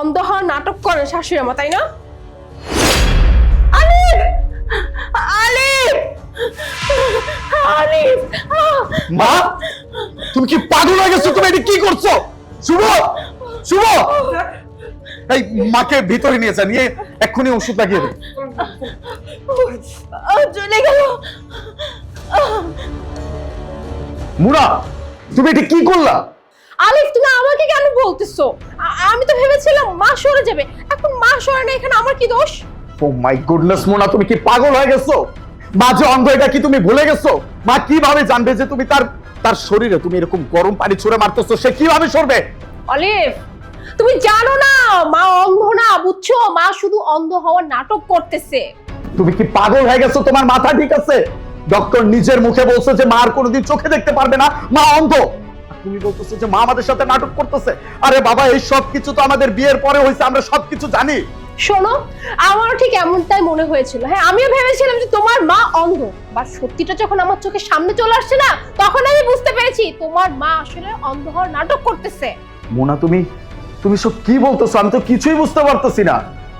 অন্ধ হওয়ার নাটক করেন শাশুড়ি আমা তাই না? আলিফ! আলিফ! আলিফ! মা তুমি কি পাগল হয়ে গেছো? তুমি এটা কি করছ? শুভ শুভ! এই মাকে ভিতরে নিয়ে যা নিয়ে এক্ষুনি ওষুধ লাগিয়ে দে। চলে গেল। মুরা তুমি এটা কি করলা? আলিফ তুমি আমাকে কেন বলতেছো? আমি তো ভেবেছিলাম মা সরে যাবে। এখন মা সরে না এখানে আমার কি দোষ? ও মাই গুডনেস মোনা তুমি কি পাগল হয়ে গেছো? মা যে অন্ধ এটা কি তুমি ভুলে গেছো? মা কীভাবে জানবে যে তুমি তার তার শরীরে তুমি এরকম গরম পানি ছুঁড়ে মারতেছো? সে কীভাবে সরবে? অলিভ তুমি জানো না মা অন্ধ না বুঝছ? মা শুধু অন্ধ হওয়ার নাটক করতেছে। তুমি কি পাগল হয়ে গেছো? তোমার মাথা ঠিক আছে? ডক্টর নিজের মুখে বলছে যে মা আর কোনোদিন চোখে দেখতে পারবে না। মা অন্ধ। তুমি বলতেছো যে মা আমাদের সাথে নাটক করতেছে। আরে বাবা এই সব কিছু তো আমাদের বিয়ের পরে হয়েছে আমরা সবকিছু জানি। শোনো আমারও ঠিক এমনটাই মনে হয়েছিল। হ্যাঁ আমিও ভেবেছিলাম যে তোমার মা অন্ধ বা সত্যিটা যখন আমার চোখের সামনে চলে আসছে না তখন আমি বুঝতে পেরেছি তোমার মা আসলে অন্ধ হওয়ার নাটক করতেছে। মোনা তুমি তুমি সব কি বলতেছো? আমি তো কিছুই বুঝতে পারতেছি না।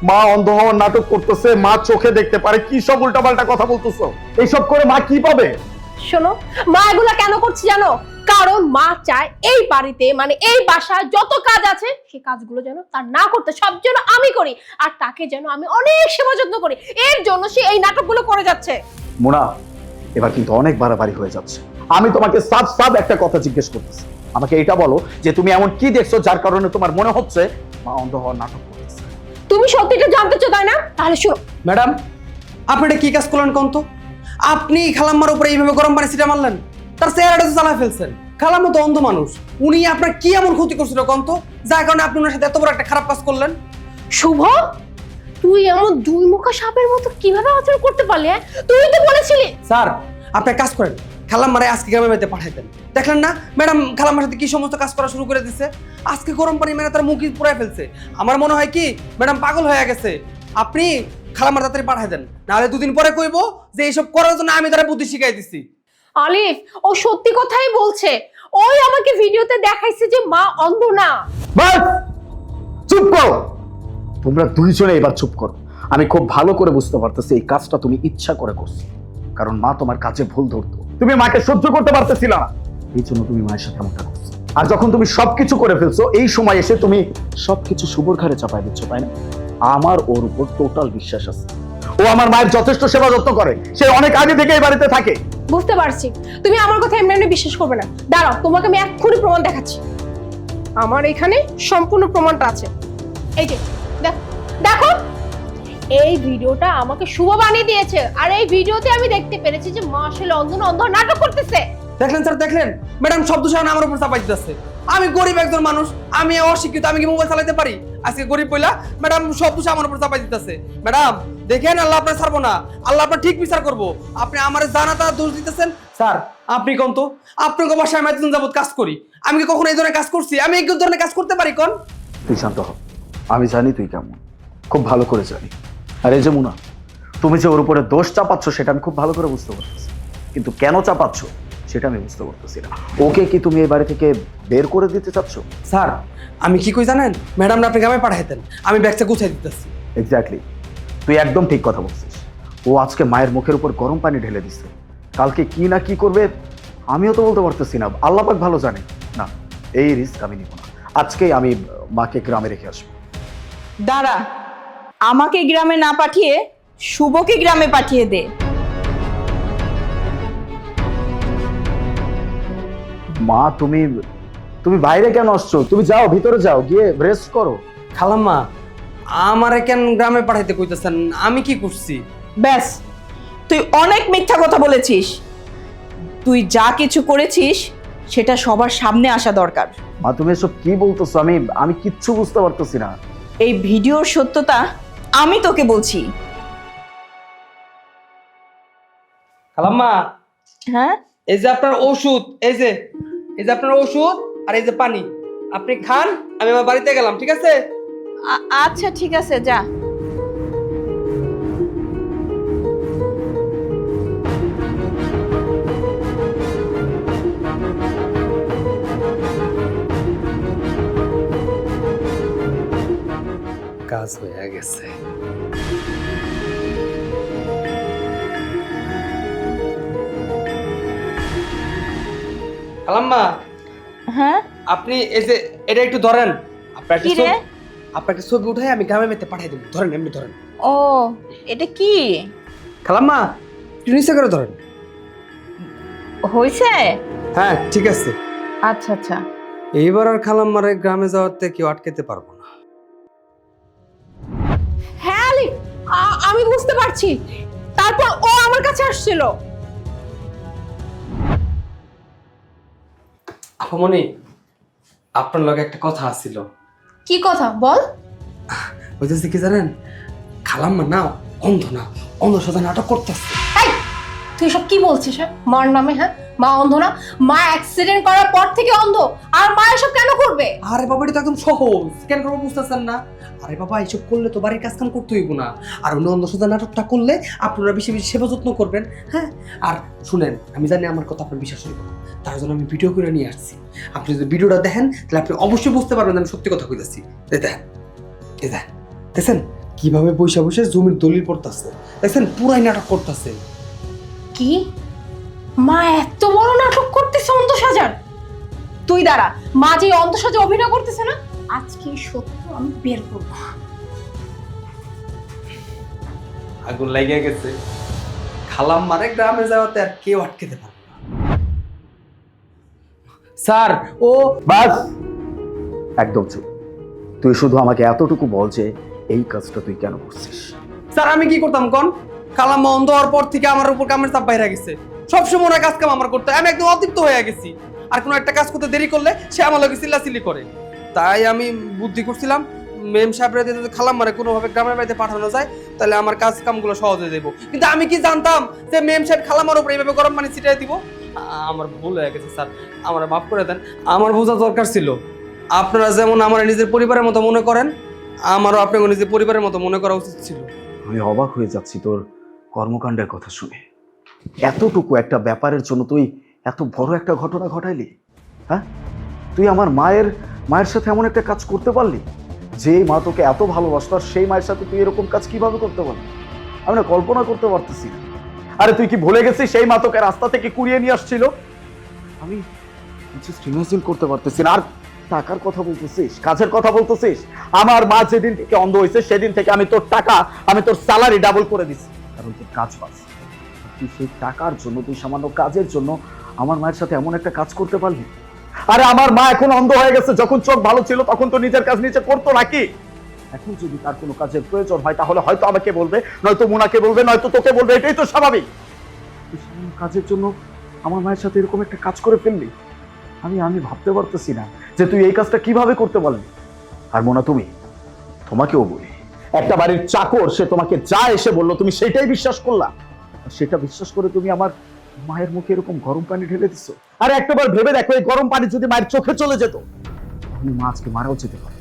মা অন্ধ হওয়ার নাটক করতেছে মা চোখে দেখতে পারে কি সব উল্টাপাল্টা কথা বলতেছো? এইসব করে মা কি পাবে? শোনো মা এগুলা কেন করছে জানো? কারণ মা চায় এই বাড়িতে মানে এই বাসায় যত কাজ আছে সেই কাজগুলো যেন তার না করতে সব যেন আমি করি আর তাকে যেন আমি অনেক সেবা যত্ন করি। এর জন্য সে এই নাটকগুলো করে যাচ্ছে। মোনা এবার কিন্তু অনেক বাড়াবাড়ি হয়ে যাচ্ছে। আমি তোমাকে সাব সাব একটা কথা জিজ্ঞেস করতেছি। আমাকে এটা বলো যে তুমি এমন কি দেখছ যার কারণে তোমার মনে হচ্ছে মা অন্ধ হওয়ার নাটক করতেছে? তুমি সত্যিটা জানতে চাও তাই না? তাহলে শোনো। ম্যাডাম আপনি এটা কি কাজ করলেন কোন তো আপনি খালাম্মার উপরে এইভাবে গরম পানি ছিটা মারলেন? তার চেহারাটা তো চালা ফেলছেন। খালাম্মা তো অন্ধ মানুষ। উনি আপনার কি এমন ক্ষতি করছিল কোন তো? যার কারণে আপনি ওনার সাথে এত বড় একটা খারাপ কাজ করলেন। শুভ তুই এমন দুই মুখা সাপের মতো কীভাবে আচরণ করতে পারলি হ্যাঁ? তুই তো বলেছিলি। স্যার আপনি কাজ করেন। খালাম্মারে আজকে গ্রামে বাড়িতে পাঠাইতেন দেখলেন না? ম্যাডাম খালাম্মার সাথে কি সমস্ত কাজ করা শুরু করে দিচ্ছে আজকে গরম পানি মেরে তার মুখ পুরাই ফেলছে। আমার মনে হয় কি ম্যাডাম পাগল হয়ে গেছে। আপনি খালাম্মার তাড়াতাড়ি পাঠাই দেন। নাহলে দুদিন পরে কইবো যে এইসব করার জন্য আমি তারা বুদ্ধি শিখাই দিচ্ছি আলিফ ও সত্যি কথাই বলছে। ওই আমাকে ভিডিওতে দেখাইছে যে মা অন্ধ না। বাস! চুপ করো। তোমরা দুইজনে এবার চুপ করো। আমি খুব ভালো করে বুঝতে পারতেছি এই কাজটা তুমি ইচ্ছা করে করছ। কারণ মা তোমার কাজে ভুল ধরতো। তুমি মাকে সহ্য করতে পারতেছিল না। এই জন্য তুমি মায়ের সাথে এমনটা করছ। আর যখন তুমি সবকিছু করে ফেলছো এই সময় এসে তুমি সবকিছু শুভর ঘাড়ে চাপাই দিচ্ছ তাই না? আমার ওর উপর টোটাল বিশ্বাস আছে। ও আমার মায়ের যথেষ্ট সেবা যত্ন করে। সে অনেক আগে থেকে এই বাড়িতে থাকে। বুঝতে পারছি। তুমি আমার কথা এমনি এমনি বিশ্বাস করবে না। দাঁড়াও তোমাকে আমি এক্ষুনি প্রমাণ দেখাচ্ছি। আমার এখানে সম্পূর্ণ প্রমাণটা আছে। এই যে দেখো এই ভিডিওটা আমাকে শুভ বানিয়ে দিয়েছে। আর এই ভিডিওতে আমি দেখতে পেরেছি যে মা আসলে অন্ধ না অন্ধ নাটক করতেছে। দেখলেন স্যার দেখলেন? ম্যাডাম শব্দ সারা আমার উপর চাপাই দিতেছে। আমি গরিব একজন মানুষ আমি অশিক্ষিত আমি কি মোবাইল চালাতে পারি? আজকে গরিব পয়লা ম্যাডাম শব্দ আমার উপর চাপাই দিতেছে। ম্যাডাম, দেখেন আল্লাহ আপনার ছাড়বো না। আল্লাহ আপনার ঠিক বিচার করব। আপনি আমার জানা তা দোষ দিতেছেন? স্যার, আপনি কোন তো? আপনাকে বাসায় আমি এতদিন যাবত কাজ করি। আমি কি কখনো এই ধরনের কাজ করছি? আমি এই ধরনের কাজ করতে পারি, কোন? তুই শান্ত হ। আমি জানি তুই কেমন। খুব ভালো করে জানি। আর এই যে মুনা, তুমি যে ওর উপরে দোষ চাপাচ্ছ, সেটা আমি খুব ভালো করে বুঝতে পারতেছি। কিন্তু কেন চাপাচ্ছ? সেটা আমি বুঝতে পারতেছি না। ওকে কি তুমি এই বাড়ি থেকে বের করে দিতে চাচ্ছ? স্যার আমি কি কই জানেন? ম্যাডাম আপনি গ্রামে পাঠাইতেন আমি ব্যাগটা গুছাই দিতেছি। এক্স্যাক্টলি তুই একদম ঠিক কথা বলছিস। ও আজকে মায়ের মুখের উপর গরম পানি ঢেলে দিচ্ছে কালকে কি না কি করবে আমিও তো বলতে পারতেছি না। আল্লাহ পাক ভালো জানে। না এই রিস্ক আমি নিব না। আজকেই আমি মাকে গ্রামে রেখে আসব। দাঁড়া আমাকে গ্রামে না পাঠিয়ে শুভকে গ্রামে পাঠিয়ে দে। মা তুমি তুমি বাইরে কেন আসছো? তুমি যাও ভিতরে যাও গিয়ে রেস্ট করো। খালাম্মা আমারে কেন গ্রামে পাঠাইতে কইতেছেন? আমি কি করছি? ব্যাস তুই অনেক মিথ্যা কথা বলেছিস। তুই যা কিছু করেছিস সেটা সবার সামনে আসা দরকার। মা তুমি এসব কি বলতেছো? আমি আমি কিচ্ছু বুঝতে পারতেছি না। এই ভিডিওর সত্যতা আমি তোকে বলছি। খালাম্মা হ্যাঁ? এই যে আপনার ওষুধ এই যে এই যে আপনার ওষুধ আর এই যে পানি। আপনি খান আমি আমার বাড়িতে গেলাম ঠিক আছে? আ- আচ্ছা ঠিক আছে যা। কাজ হয়ে গেছে। খালাম্মা হ্যাঁ? আপনি এই যে এটা একটু ধরেন। আপনার কি রে? একটা ছবি উঠাই আমি গ্রামের মেতে পাঠিয়ে দেবো। ধরেন এমনি ধরেন। ও এটা কি? খালাম্মা একটু নিচে করে ধরেন। হয়েছে হ্যাঁ ঠিক আছে। আচ্ছা আচ্ছা। এইবার আর খালাম্মারে গ্রামে যাওয়াতে কেউ আটকাতে পারব না। হ্যাঁ আলিফ আ- আমি বুঝতে পারছি। তারপর ও আমার কাছে আসছিল। আপামনি আপনার লগে একটা কথা আছিল। কি কথা? বল। বুঝতেছি কি জানেন? খালাম্মা না অন্ধ না অন্ধ সাথে নাটক করতেছে। তুই সব কি বলছিস হ্যাঁ? মার নামে হ্যাঁ? মা অন্ধ না? মা অ্যাক্সিডেন্ট করার পর থেকে অন্ধ। আর মা এসব কেন করবে? আরে বাবা, এটা একদম সহজ। কেন করব বুঝতেছেন না? আরে বাবা এইসব করলে তো বাড়ির কাজ কাম করতে হইব না। আর অন্য অন্ধ সাথে নাটকটা করলে আপনারা বেশি বেশি সেবা যত্ন করবেন হ্যাঁ? আর শুনেন, আমি জানি আমার কথা আপনার বিশ্বাস হইব তার জন্য আমি ভিডিও করে নিয়ে আসছি। আপনি যদি ভিডিওটা দেখেন, তাহলে আপনি অবশ্যই বুঝতে পারবেন আমি সত্যি কথা কইতাছি। দেখেন দেখেন। দেখছেন? কীভাবে বসে বসে জমির দলিল পড়তেছে। দেখছেন? পুরাই নাটক করতেছে। কি? মা এত বড় নাটক করতেছে অন্ত সাজার তুই দাঁড়া মা যে অন্ত সাজা অভিনয় করতেছে না আজকে সত্য আমি বের করব। আগুন লাগিয়ে গেছে। খালাম মারে গ্রামে যাওয়াতে আর কেউ আটকেতে পারবে না। স্যার ও বাস! একদম চুপ। তুই শুধু আমাকে এতটুকু বল যে এই কাজটা তুই কেন করছিস। স্যার আমি কি করতাম কোন? খালাম অন্ধ হওয়ার পর থেকে আমার উপর কামের চাপ বাইরে গেছে। সবসময় ওরা কাজ কাম আমার করতে। আমি একদম অতৃপ্ত হয়ে গেছি। আর কোনো একটা কাজ করতে দেরি করলে সে আমার লোকে চিল্লাচিল্লি করে। তাই আমি বুদ্ধি করছিলাম, মেম সাহেবরা যদি খালাম মারে কোনোভাবে গ্রামের বাড়িতে পাঠানো যায়, তাহলে আমার কাজ কামগুলো সহজ যাব কিন্তু আমি কি জানতাম যে মেম সাহেব খালামার উপরে এইভাবে গরম পানি ছিটিয়ে দিব? আমার ভুল হয়ে গেছে, স্যার। আমার মাফ করে দেন, আমার বোঝা দরকার ছিল। আপনারা যেমন আমার নিজের পরিবারের মতো মনে করেন, আমারও আপনাকে নিজের পরিবারের মতো মনে করা উচিত ছিল। আমি অবাক হয়ে যাচ্ছি তোর কর্মকাণ্ডের কথা শুনে। এতটুকু একটা ব্যাপারের জন্য তুই এত বড় একটা ঘটনা ঘটাইলি হ্যাঁ? তুই আমার মায়ের মায়ের সাথে এমন একটা কাজ করতে পারলি? যে মা তোকে এত ভালোবাসতো আর সেই মায়ের সাথে তুই এরকম কাজ কীভাবে করতে পারলি? আমি না কল্পনা করতে পারতেছি। আরে তুই কি ভুলে গেছিস সেই মা তোকে রাস্তা থেকে কুড়িয়ে নিয়ে আসছিল? আমি ইমাজিন করতে পারতেছি না। আর টাকার কথা বলতেছিস, কাজের কথা বলতেছিস? আমার মা যেদিন থেকে অন্ধ হয়েছে সেদিন থেকে আমি তোর টাকা, আমি তোর স্যালারি ডাবল করে দিছি। কারণ তোর কাজ পাস। তুই সেই টাকার জন্য, তুই সামান্য কাজের জন্য আমার মায়ের সাথে এমন একটা কাজ করতে পারলি? আরে আমার মা এখন অন্ধ হয়ে গেছে, যখন চোখ ভালো ছিল তখন তো নিজের কাজ নিজে করতো নাকি? এখন যদি তার কোনো কাজের প্রয়োজন হয়, তাহলে হয়তো আমাকে বলবে, নয়তো মোনাকে বলবে, নয়তো তোকে বলবে, এটাই তো স্বাভাবিক। তুই কাজের জন্য আমার মায়ের সাথে এরকম একটা কাজ করে ফেললি? আমি আমি ভাবতে পারতেছি না যে তুই এই কাজটা কীভাবে করতে পারলি। আর মোনা, তুমি, তোমাকেও বলি একটা বাড়ির চাকর, সে তোমাকে যা এসে বলল, তুমি সেটাই বিশ্বাস করলা? সেটা বিশ্বাস করে তুমি আমার মায়ের মুখে এরকম গরম পানি ঢেলে দিছো? আরে একটাবার ভেবে দেখো, এই গরম পানি যদি মায়ের চোখে চলে যেত, আমি মা আজকে মারাও যেতে পারে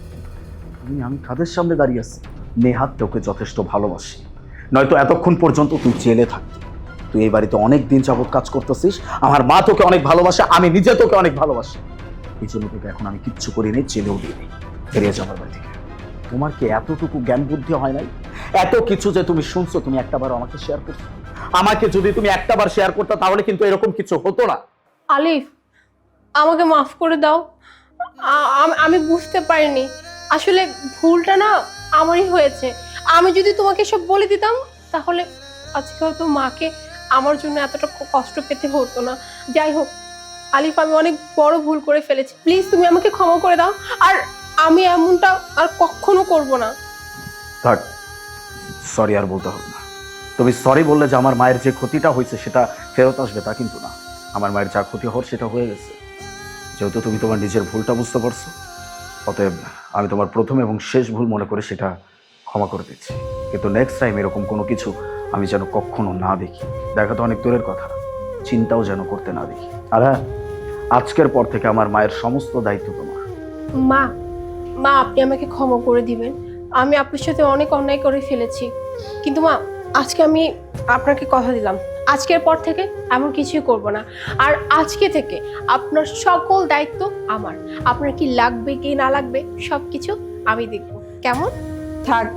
আমি আমি কাদের সামনে দাঁড়িয়ে আছি। নেহাত তোকে যথেষ্ট ভালোবাসি। নয়তো এতক্ষণ পর্যন্ত তুই জেলে থাকতি। তুই এই বাড়িতে অনেক দিন যাবত কাজ করতেছিস। আমার মা তোকে অনেক ভালোবাসে, আমি নিজে তোকে অনেক ভালোবাসি। এই জন্য তোকে এখন আমি কিচ্ছু করিনি জেলেও দিইনি। বেরিয়ে যাবার বাড়ি থেকে। তোমার কি এতটুকু জ্ঞান বুদ্ধি হয় নাই? এত কিছু যে তুমি শুনছো, তুমি একটাবার আমাকে শেয়ার করছ। আমাকে যদি তুমি একটাবার শেয়ার করতে, তাহলে কিন্তু এরকম কিছু হতো না। আলিফ, আমাকে মাফ করে দাও। আমি বুঝতে পারিনি। আসলে ভুলটা না আমারই হয়েছে। আমি যদি তোমাকে সব বলে দিতাম, তাহলে আজকে হয়তো মাকে আমার জন্য এতটা কষ্ট পেতে হতো না। যাই হোক, আলিফ, আমি অনেক বড় ভুল করে ফেলেছি। প্লিজ, তুমি আমাকে ক্ষমা করে দাও। আর আমি এমনটা আর কখনো করব না। থাক সরি আর বলতে হবে না। তুমি সরি বললে যে আমার মায়ের যে ক্ষতিটা হয়েছে সেটা ফেরত আসবে তা কিন্তু না। আমার মায়ের যা ক্ষতি হওয়ার সেটা হয়ে গেছে। যেহেতু তুমি তোমার নিজের ভুলটা বুঝতে পারছ অতএব আমি তোমার প্রথম এবং শেষ ভুল মনে করে সেটা ক্ষমা করে দিচ্ছি। কিন্তু নেক্সট টাইম এরকম কোনো কিছু আমি যেন কখনো না দেখি। দেখা তো অনেক দূরের কথা চিন্তাও যেন করতে না দেখি। আর হ্যাঁ আজকের পর থেকে আমার মায়ের সমস্ত দায়িত্ব তোমার। মা মা, আপনি আমাকে ক্ষমা করে দিবেন। আমি আপনার সাথে অনেক অন্যায় করে ফেলেছি। কিন্তু মা, আজকে আমি আপনাকে কথা দিলাম। আজকের পর থেকে এমন কিছুই করব না। আর আজকে থেকে আপনার সকল দায়িত্ব আমার। আপনার কি লাগবে, কি না লাগবে সব কিছু আমি দেখব। কেমন? থাক,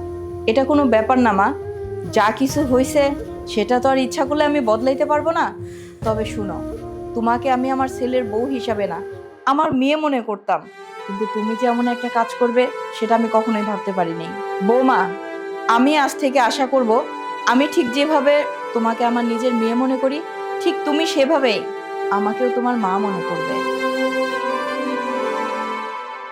এটা কোনো ব্যাপার না মা। যা কিছু হয়েছে সেটা তো আর ইচ্ছা করলে আমি বদলাইতে পারব না। তবে শুনো, তোমাকে আমি আমার ছেলের বউ হিসাবে না, আমার মেয়ে মনে করতাম। কিন্তু তুমি যে এমন একটা কাজ করবে, সেটা আমি কখনোই ভাবতে পারিনি। বৌমা, আমি আজ থেকে আশা করব, আমি ঠিক যেভাবে তোমাকে আমার নিজের মেয়ে মনে করি, ঠিক তুমি সেভাবেই আমাকেও তোমার মা মনে করবে।